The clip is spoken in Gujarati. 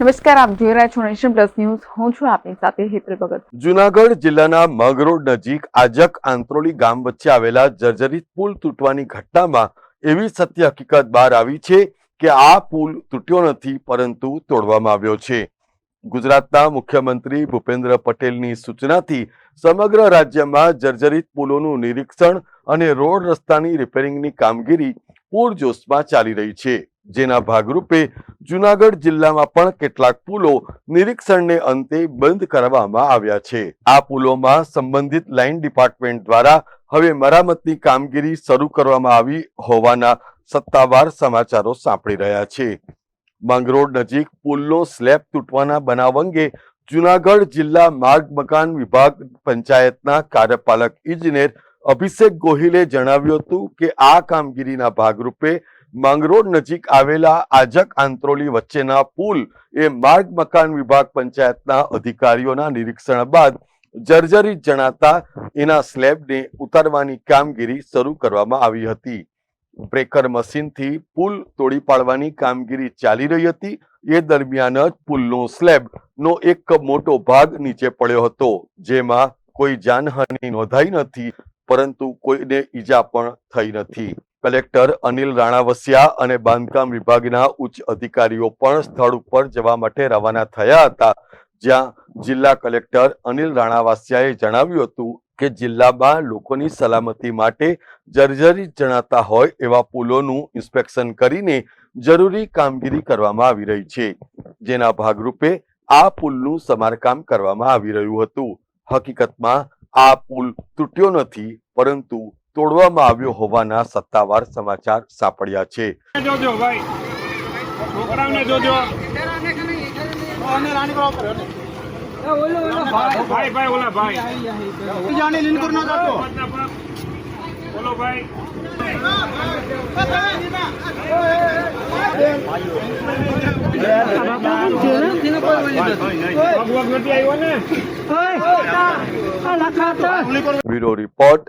નમસ્કાર, આપ જોઈ રહ્યા છો નેશન પ્લસ ન્યૂઝ. હું છું આપની સાથે હેતલ ભગત. જુનાગઢ જિલ્લાના મગરોડ નજીક આજક આંત્રોલી ગામ વચ્ચે આવેલા જર્જરિત પુલ તૂટવાની ઘટનામાં એવી સત્ય હકીકત બહાર આવી છે કે આ પુલ તૂટ્યો નથી, પરંતુ તોડવામાં આવ્યો છે. ગુજરાતના મુખ્યમંત્રી ભૂપેન્દ્ર પટેલની સૂચનાથી સમગ્ર રાજ્યમાં જર્જરિત પુલોનું નિરીક્ષણ અને રોડ રસ્તાની રિપેરિંગની કામગીરી પૂરજોશમાં ચાલી રહી છે. જેના ભાગરૂપે જુનાગઢ જિલ્લામાં પણ કેટલાક પુલો નિરીક્ષણને અંતે બંધ કરવામાં આવ્યા છે. આ પુલોમાં સંબંધિત લાઇન ડિપાર્ટમેન્ટ દ્વારા હવે મરામતની કામગીરી શરૂ કરવામાં આવી હોવાના સત્તાવાર સમાચારો સાંપડી રહ્યા છે. માંગરોળ નજીક પુલનો સ્લેબ તૂટવાના બનાવ અંગે જુનાગઢ જિલ્લા માર્ગ મકાન વિભાગ પંચાયતના કાર્યપાલક ઇજનેર અભિષેક ગોહિલે જણાવ્યું હતું કે આ કામગીરીના ભાગરૂપે માંગરોળ નજીક આવેલા આજક આંત્રોલી વચ્ચેના પુલ એ માર્ગ મકાન વિભાગ પંચાયતના અધિકારીઓના નિરીક્ષણ બાદ જર્જરિત જણાતા એના સ્લેબને ઉતારવાની કામગીરી શરૂ કરવામાં આવી હતી. બ્રેકર મશીનથી પુલ તોડી પાડવાની કામગીરી ચાલી રહી હતી. એ દરમિયાન જ પુલનો સ્લેબ નો એક મોટો ભાગ નીચે પડ્યો હતો, જેમાં કોઈ જાનહાનિ નોંધાઈ નથી, પરંતુ કોઈને ઈજા પણ થઈ નથી. કલેક્ટર અનિલ રાણાવસિયા અને બાંધકામ વિભાગના ઉચ્ચ અધિકારીઓ પણ સ્થળ ઉપર જવા માટે રવાના થયા હતા. જ્યાં જિલ્લા કલેક્ટર અનિલ રાણાવાસિયાએ જણાવ્યું હતું કે જિલ્લામાં લોકોની સલામતી માટે જર્જરિત જણાતા હોય એવા પુલોનું ઇન્સ્પેક્શન કરીને જરૂરી કામગીરી કરવામાં આવી રહી છે. જેના ભાગરૂપે આ પુલનું સમારકામ કરવામાં આવી રહ્યું હતું. હકીકતમાં આ પુલ તૂટ્યો નથી, પરંતુ તોડવામાં આવ્યો હોવાના સત્તાવાર સમાચાર સાંપડ્યા છે. જોજો ભાઈ. છોકરાઓને જોજો. ભાઈ ભાઈ ઓલા ભાઈ. જાણે લીનપુર નો જતો બોલો ભાઈ. પગ વગ નથી આવ્યો ને? Bureau report